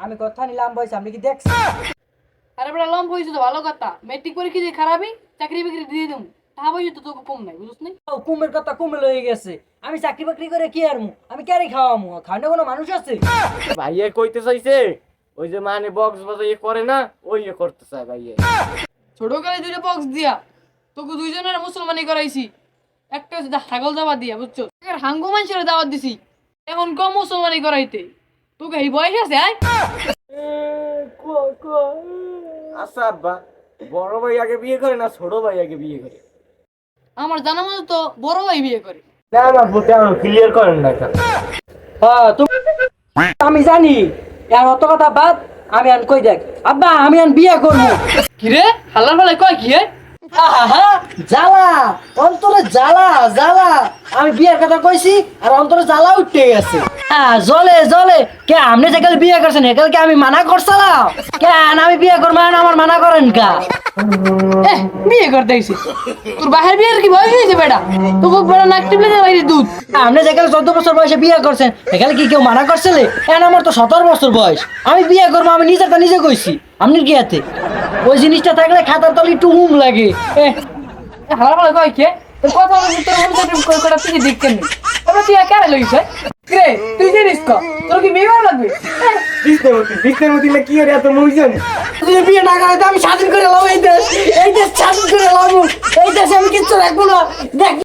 আমি কথা নিলাম বয়স আপনি কি দেখছেন আরে বড় লম্ব হইছে তো, ভালো কথা। মেট্রিক পরীক্ষা দিয়ে খারাপই চাকরি বাকরি দিয়ে দেবো টাকা পয়সা তো তোকে কম নাই বুঝছ ও, কুমের কথা কুমেল হয়ে গেছে। আমি চাকরি বাকরি করে কি আর মু আমি ক্যারে খাওয়ামু? খাওয়ানো কোনো মানুষ আছে? ভাইয়া কইতে চাইছে ওই যে মানে বক্স বাজাই করে না ওই ইয়ে করতে চায় ভাইয়া। দুইটা বক্স দিয়া তোকে দুইজনের মুসলমানি করাইছি। একটা হচ্ছে ছাগল দাওয়াত দিয়া বুঝছ এর হাঙ্গু মানুষের দাওয়াত দিছি। এখন কম মুসলমানি করাইতে। তোকে এই বয়স আছে আয়। আচ্ছা আব্বা বড় ভাই আগে বিয়ে করে না ছোট ভাই আগে বিয়ে করে? আমার জানা মতো তো বড় ভাই বিয়ে করে। না না বুঝতে ক্লিয়ার করেন না হ্যাঁ তুমি আমি জানি আর অত কথা বাদ আমি আন কই দেখ। আব্বা আমি আন বিয়ে করব। কি রে হাল্লার ফালাই কয় কি হয় আহা, জ্বালা অন্তরে জ্বালা জ্বালা। আমি বিয়ের কথা কইছি আর অন্তরে জ্বালা উঠতে গেছে। হ্যাঁ জলে জলে। কে আপনি যেকাল বিয়ে করছেন একাল আমি মানা করছিলাম? কেন আমি বিয়ে করব আমার মানা করেন কা? বিয়ে করতে আইছে তোর বাহির বিয়ের কি বয়স হয়েছে বেটা? তোকে বড় নাক টিপলে দে বাইরে দুধ। আপনি যেকাল চোদ্দ বছর বয়সে বিয়ে করছেন একাল কি কেউ মানা করছিলে? এখন আমার তো সতেরো বছর বয়স। আমি বিয়ে করব আমি নিজেরটা নিজে কইছি। আপনি কি ওই জিনিসটা থাকলে খাতার তলে একটু হুম লাগে। এহ, হালার ফালাই কয় কে? কথা বলে তোর মন কই কটা তুই দেখতেন নি আমরা তুই একা লইছ রে তুই জানিস ক তোর কি বিয়ে লাগবে? এহ, বিষ্ণের মতি বিষ্ণের মতি না কি এর এত মুখ জানি তুই বিয়ে না করে আমি স্বাধীন করে লাভ এই দেশ এই দেশ স্বাধীন করে লাভ এই দেশে আমি কিচ্ছু রাখব না। দেখ